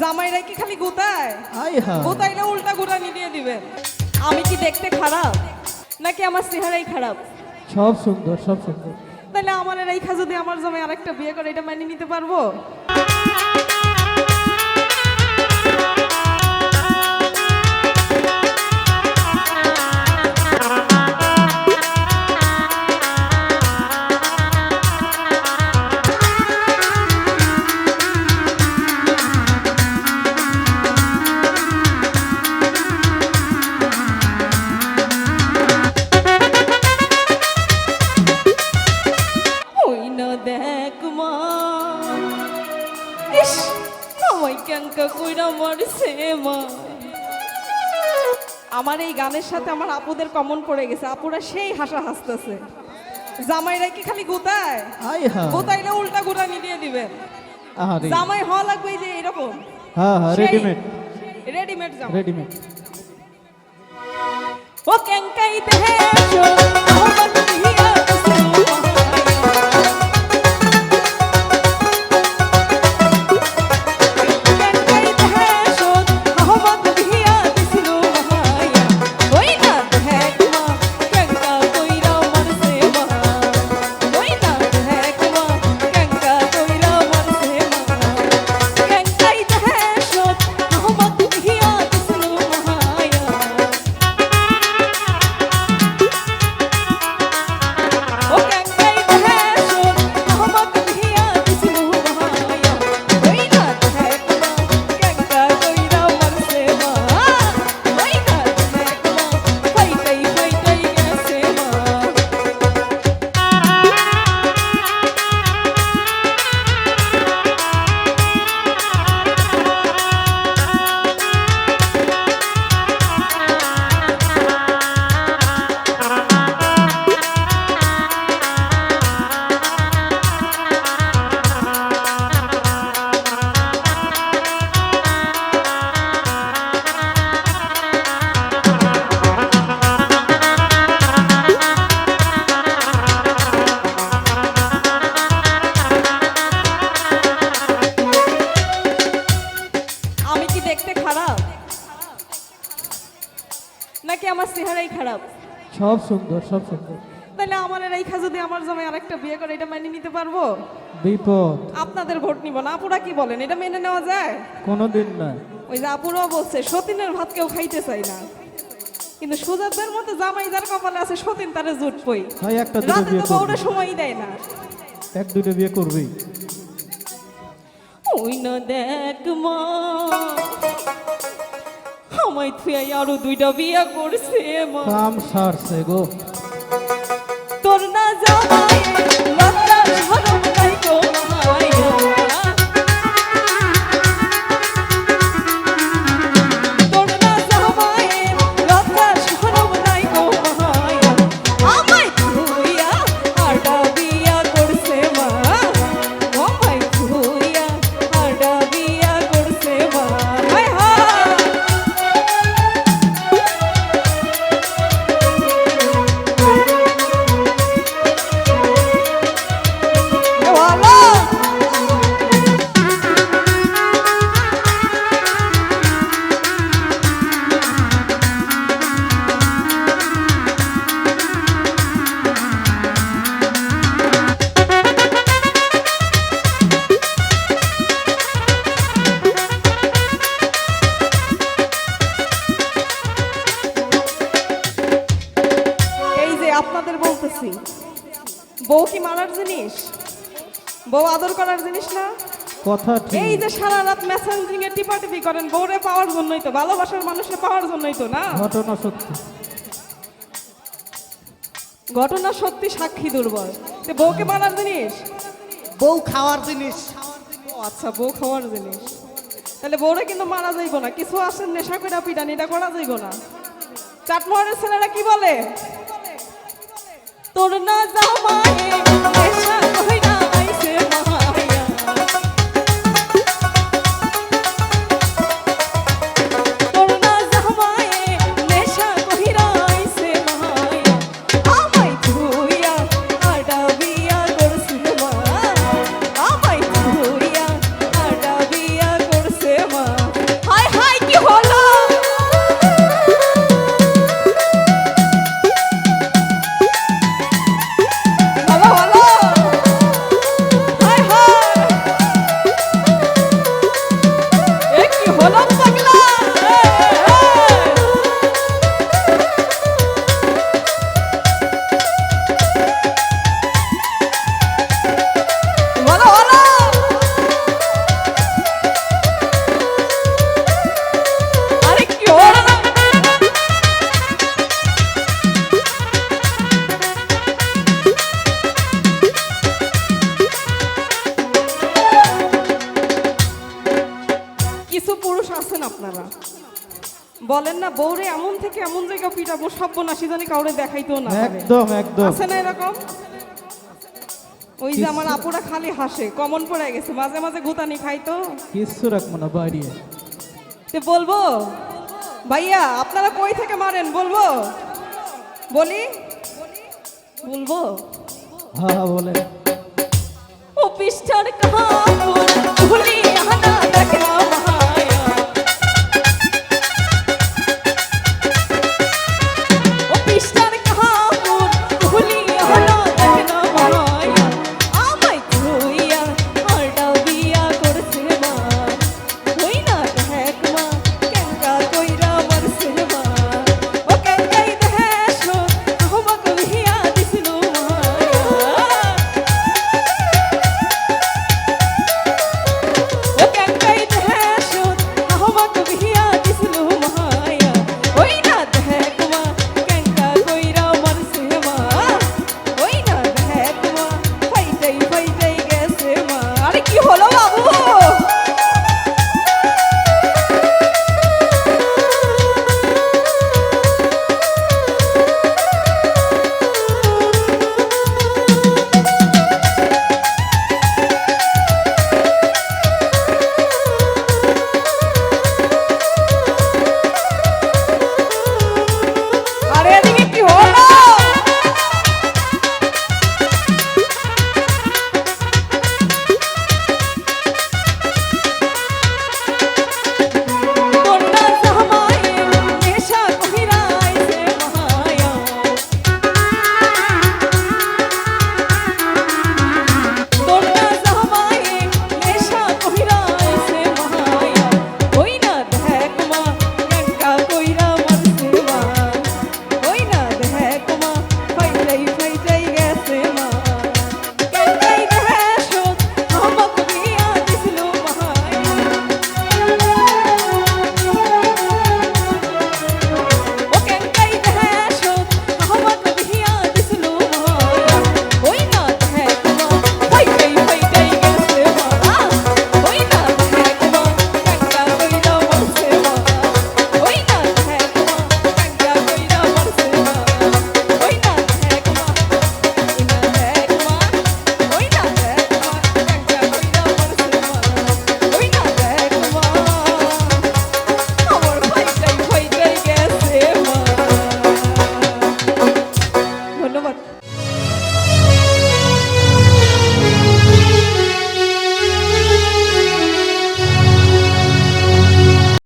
জামাইরা কি খালি গুতায় গুতাইলে উল্টা গোটা নিয়ে দিবে? আমি কি দেখতে খারাপ? নাকি আমার চেহারাই খারাপ? সব সুন্দর সব সুন্দর। তাহলে আমার রেখা যদি আমার জামাই আরেকটা বিয়ে করে এটা মেনে নিতে পারব? আমার এই গানের সাথে আমার আপুদের কমন পড়ে গেছে। আপুরা সেই হাসা হাসতেছে। জামাইরা কি খালি গোতায়? গোতাইলে উল্টা গোটা মিলিয়ে দিবেন আরে জামাই হওয়া লাগবে যে এরকম। হ্যাঁ হ্যাঁ রেডিমেড রেডিমেড জামা রেডিমেড ও কেঙ্কাই দেহেশো আমার চেহারাই খারাপ। সব সুন্দর সব সুন্দর। তাহলে আমার রেখা যদি আমার জামাই আরেকটা বিয়ে করে এটা মেনে নিতে পারব? বিপদ। আপনাদের ভোট নিব না আপুরা কি বলেন? এটা মেনে নেওয়া যায়? কোনোদিন না ওই যে আপুরাও বলছে সতীনের ভাত কেউ খাইতে চাই না। কিন্তু সুজাতদের মতো জামাই যার কপালে আছে সতীন তারে জুট পই ভাই একটা দুটো রাতে বিয়ে তো বউরা করবি। সময়ই দেয় না। এক দুটো বিয়ে করবি? ওই না দেখ মা। আমায় থুয়াই আরও দুইটা বিয়া করছে মা। কাম সারছে গো। আপনাদের বলতেছি বউ কি মারার জিনিস? বউ আদর করার জিনিস না? কথা এই যে সারা রাত মেসেঞ্জিং এ টিপাটিপি করেন বউরে পাওয়ার জন্যই তো ভালোবাসার মানুষে পাওয়ার জন্যই তো না? ঘটনা সত্যি। ঘটনা সত্যি সাক্ষী দুর্বল। তো বউকে মারার জিনিস? বউ খাওয়ার জিনিস। ও আচ্ছা বউ খাওয়ার জিনিস। তাহলে বউরে কিন্তু মারা যাইব না কিছু আসেন নেশা করে পিটান এটা করা যাইব না। চাটমোহরের ছেলেরা কি বলে? তোর না জামাই কিছু পুরুষ আছেন আপনারা? বলেন না বউরে এমন থেকে এমন জায়গা পিটাবো সব্যনাশী জানি কাউরে দেখাইতেও না একদম একদম। আছে না এরকম? ওই যে আমার আপুরা খালি হাসে কমন পড়ে গেছে মাঝে মাঝে গুতানি খাইতো কিচ্ছু রাখব না বাড়িয়ে। তে বলব? ভাইয়া আপনারা কই থেকে মারেন বলব? বলি? বলব? হ্যাঁ হ্যাঁ বলে ও পৃষ্ঠার কাহা